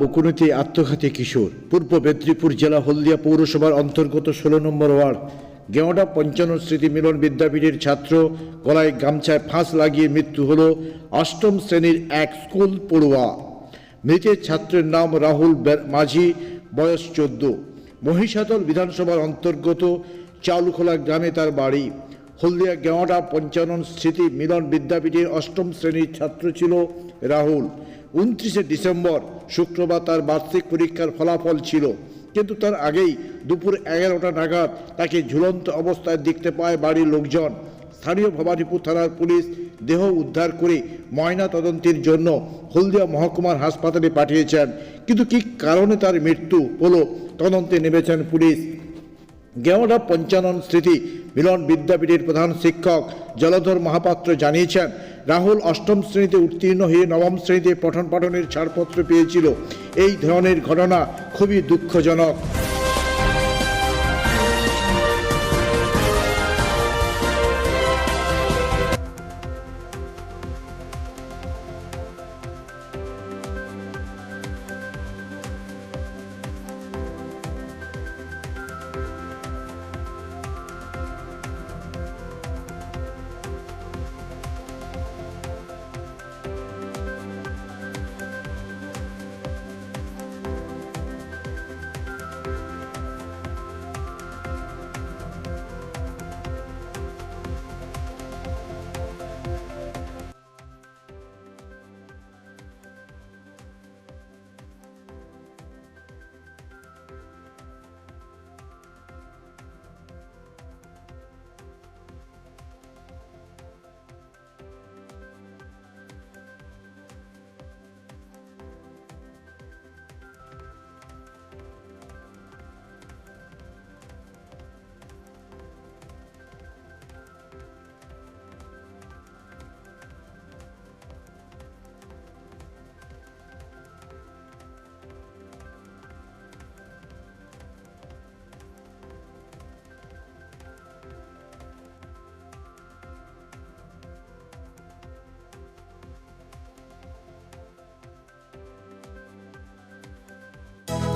বকুনিতে আত্মঘাতী কিশোর। পূর্ব মেদিনীপুর জেলা হলদিয়া পৌরসভার অন্তর্গত ষোলো নম্বর ওয়ার্ড। গেওয়াডা পঞ্চান্ন স্মৃতি মিলন বিদ্যাপীঠের ছাত্র, গলায় গামছায় ফাঁস লাগিয়ে মৃত্যু হল অষ্টম শ্রেণির এক স্কুল পড়ুয়া। মৃতের ছাত্রের নাম রাহুল মাঝি, বয়স চোদ্দ। মহিষাদল বিধানসভার অন্তর্গত চাউলখোলা গ্রামে তার বাড়ি। হলদিয়া গেওয়াডা পঞ্চানন স্মৃতি মিলন বিদ্যাপীঠের অষ্টম শ্রেণির ছাত্র ছিল রাহুল। উনত্রিশে ডিসেম্বর শুক্রবার তার বার্ষিক পরীক্ষার ফলাফল ছিল। কিন্তু তার আগেই দুপুর এগারোটা নাগাদ তাকে ঝুলন্ত অবস্থায় দেখতে পায় বাড়ির লোকজন। স্থানীয় ভবানীপুর থানার পুলিশ দেহ উদ্ধার করে ময়না তদন্তের জন্য হলদিয়া মহকুমার হাসপাতালে পাঠিয়েছেন। কিন্তু কী কারণে তার মৃত্যু হলো তদন্তে নেমেছেন পুলিশ। গেওয়াডা পঞ্চানন স্মৃতি মিলন বিদ্যাপীঠের প্রধান শিক্ষক জলধর মহাপাত্র জানিয়েছেন রাহুল অষ্টম শ্রেণীতে উত্তীর্ণ হয়ে নবম শ্রেণীতে পঠন পাঠনের ছাড়পত্র পেয়েছিল। এই ধরনের ঘটনা খুবই দুঃখজনক।